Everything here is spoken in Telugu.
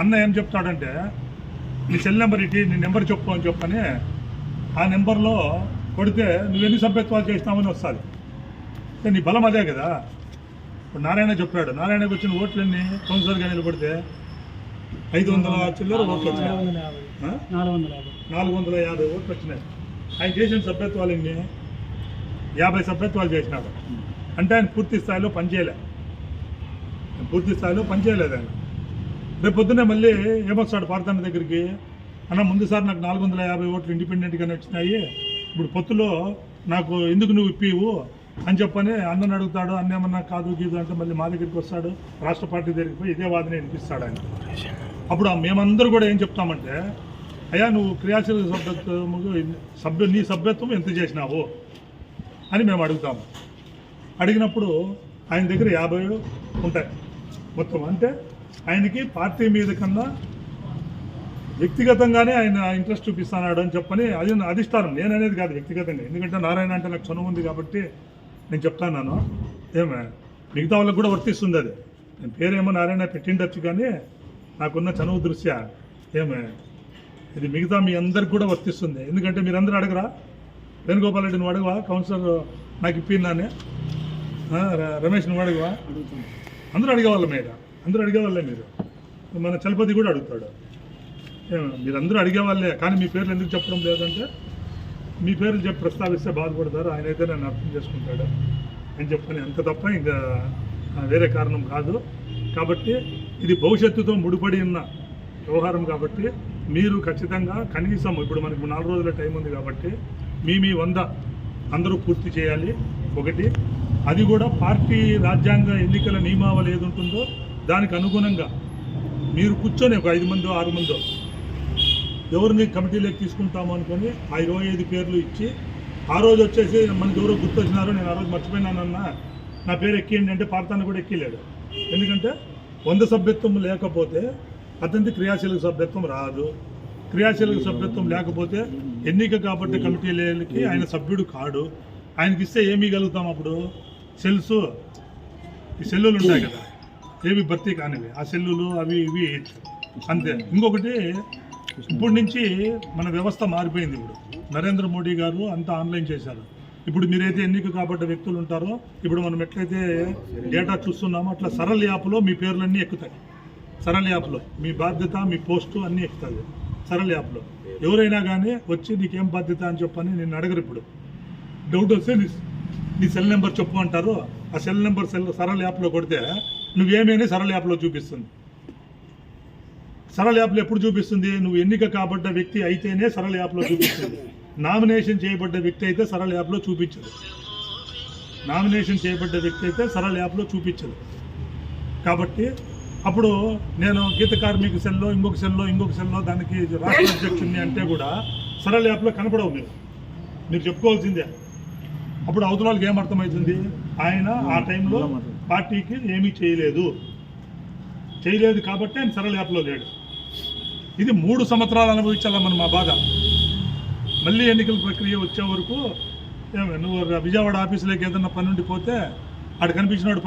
అన్న ఏం చెప్తాడంటే నీ సెల్ నెంబర్ ఇటీ నీ నెంబర్ చెప్పు అని చెప్పని ఆ నెంబర్లో కొడితే నువ్వు ఎన్ని సభ్యత్వాలు చేసినావని వస్తుంది? అంటే నీ బలం అదే కదా? ఇప్పుడు నారాయణ చెప్పాడు నారాయణకు వచ్చిన ఓట్లన్నీ కౌన్సిలర్గా నిలబడితే ఐదు వందల చిల్లర ఓట్లు వచ్చినాయి? నాలుగు వందల యాభై. నాలుగు వందల యాభై ఓట్లు వచ్చినాయి. ఆయన చేసిన సభ్యత్వాలు ఎన్ని యాభై సభ్యత్వాలు చేసినాడు. అంటే ఆయన పూర్తి స్థాయిలో పనిచేయలే. పూర్తి స్థాయిలో పనిచేయలేదు ఆయన. రేపు పొద్దున్నే మళ్ళీ ఏమొస్తాడు పార్థన దగ్గరికి? అన్న ముందుసారి నాకు నాలుగు వందల యాభై ఓట్లు ఇండిపెండెంట్గానే వచ్చినాయి ఇప్పుడు పొత్తులో నాకు ఎందుకు నువ్వు ఇప్పివు? అని చెప్పని అన్నని అడుగుతాడు అన్న ఏమన్నా కాదు గీదు అంటే మళ్ళీ మా దగ్గరికి వస్తాడు రాష్ట్ర పార్టీ దగ్గరికి పోయి ఇదే వాదన వినిపిస్తాడు ఆయన. అప్పుడు మేమందరూ కూడా ఏం చెప్తామంటే అయ్యా నువ్వు క్రియాశీల సభ్యత్వము సభ్యు నీ సభ్యత్వం ఎంత చేసినావు? అని మేము అడుగుతాము. అడిగినప్పుడు ఆయన దగ్గర యాభై ఉంటాయి. మొత్తం అంటే ఆయనకి పార్టీ మీద కన్నా వ్యక్తిగతంగానే ఆయన ఇంట్రెస్ట్ చూపిస్తున్నాడు అని చెప్పని అది అధిష్టానం. నేను అనేది కాదు వ్యక్తిగతంగా. ఎందుకంటే నారాయణ అంటే నాకు చనువు ఉంది కాబట్టి నేను చెప్తాను ఏమే? మిగతా వాళ్ళకి కూడా వర్తిస్తుంది అది. నేను పేరేమో నారాయణ పెట్టిండొచ్చు కానీ నాకున్న చనువు దృష్ట్యా ఏమే? ఇది మిగతా మీ అందరికి కూడా వర్తిస్తుంది. ఎందుకంటే మీరందరూ అడగరా? వేణుగోపాల్ రెడ్డి నువ్వు అడగవా? కౌన్సిలర్ నాకు ఇప్పిందానే రమేష్ నువ్వు అడగవా? అందరూ అడిగేవాళ్ళ మీద అందరూ అడిగేవాళ్ళే మీరు. మన చలపతి కూడా అడుగుతాడు. మీరందరూ అడిగేవాళ్ళే కానీ మీ పేర్లు ఎందుకు చెప్పడం లేదంటే మీ పేర్లు చెప్పి ప్రస్తావిస్తే బాధపడతారు ఆయన అయితే నన్ను అర్థం చేసుకుంటాడు అని చెప్పని. అంత తప్ప ఇంకా వేరే కారణం కాదు. కాబట్టి ఇది భవిష్యత్తుతో ముడిపడి ఉన్న వ్యవహారం కాబట్టి మీరు ఖచ్చితంగా కనీసం ఇప్పుడు మనకు నాలుగు రోజుల టైం ఉంది కాబట్టి మీ మీ వంద అందరూ పూర్తి చేయాలి. ఒకటి అది కూడా పార్టీ రాజ్యాంగ ఎన్నికల నియమావళి ఏది ఉంటుందో దానికి అనుగుణంగా మీరు కూర్చొని ఒక ఐదు మందో ఆరు మందో ఎవరిని కమిటీలోకి తీసుకుంటాము అనుకొని ఆ ఇరవై ఐదు పేర్లు ఇచ్చి ఆ రోజు వచ్చేసి మనకి ఎవరో గుర్తొచ్చినారో నేను ఆ రోజు మర్చిపోయినానన్న నా పేరు ఎక్కియండి అంటే పార్థాన్ని కూడా ఎక్కిలేడు ఎందుకంటే వంద సభ్యత్వం లేకపోతే అతనికి క్రియాశీలక సభ్యత్వం రాదు. క్రియాశీలక సభ్యత్వం లేకపోతే ఎన్నిక కాబట్టి కమిటీలకి ఆయన సభ్యుడు కాడు. ఆయనకి ఇస్తే ఏమీ కలుగుతాం అప్పుడు? సెల్స్. ఈ సెల్లులు ఉంటాయి కదా. ఏవి భర్తీ కానివి. ఆ సెల్లులు అవి ఇవి అంతే. ఇంకొకటి ఇప్పటి నుంచి మన వ్యవస్థ మారిపోయింది ఇప్పుడు. నరేంద్ర మోడీ గారు అంతా ఆన్లైన్ చేశారు. ఇప్పుడు మీరైతే ఎన్నిక కాబట్ట వ్యక్తులు ఉంటారో ఇప్పుడు మనం ఎట్లయితే డేటా చూస్తున్నామో అట్లా సరళ యాప్లో మీ పేర్లన్నీ ఎక్కుతాయి. సరళ యాప్లో మీ బాధ్యత మీ పోస్టు అన్నీ ఎక్కుతాయి. సరళ యాప్లో. ఎవరైనా కానీ వచ్చి నీకేం బాధ్యత అని చెప్పని నేను అడగరు ఇప్పుడు. డౌట్ వస్తే నీ సెల్ నెంబర్ చెప్పు అంటారు. ఆ సెల్ నెంబర్ సెల్ సరళ యాప్లో కొడితే నువ్వేమేని సరళ యాప్లో చూపిస్తుంది. సరళ యాప్లో ఎప్పుడు చూపిస్తుంది? నువ్వు ఎన్నిక కాబడ్డ వ్యక్తి అయితేనే సరళ యాప్లో చూపిస్తుంది. నామినేషన్ చేయబడ్డ వ్యక్తి అయితే సరళ యాప్లో చూపించదు. నామినేషన్ చేయబడ్డ వ్యక్తి అయితే సరళ యాప్లో చూపించదు. కాబట్టి అప్పుడు నేను గీత కార్మిక సెల్లో ఇంకొక సెల్లో ఇంకొక సెల్లో దానికి రాష్ట్ర అధ్యక్షుడిని అంటే కూడా సరళ యాప్లో కనపడవు మీరు. మీరు చెప్పుకోవాల్సిందే. అప్పుడు అవతల వాళ్ళకి ఏం అర్థమవుతుంది? ఆయన ఆ టైంలో పార్టీకి ఏమీ చేయలేదు. చేయలేదు కాబట్టి ఆయన సరళ యాప్లో లేడు. ఇది మూడు సంవత్సరాలు అనుభవించాల మనం మా బాధ? మళ్ళీ ఎన్నికల ప్రక్రియ వచ్చే వరకు నువ్వు విజయవాడ ఆఫీసులోకి ఏదన్నా పని ఉండిపోతే ఆడ కనిపించినాడు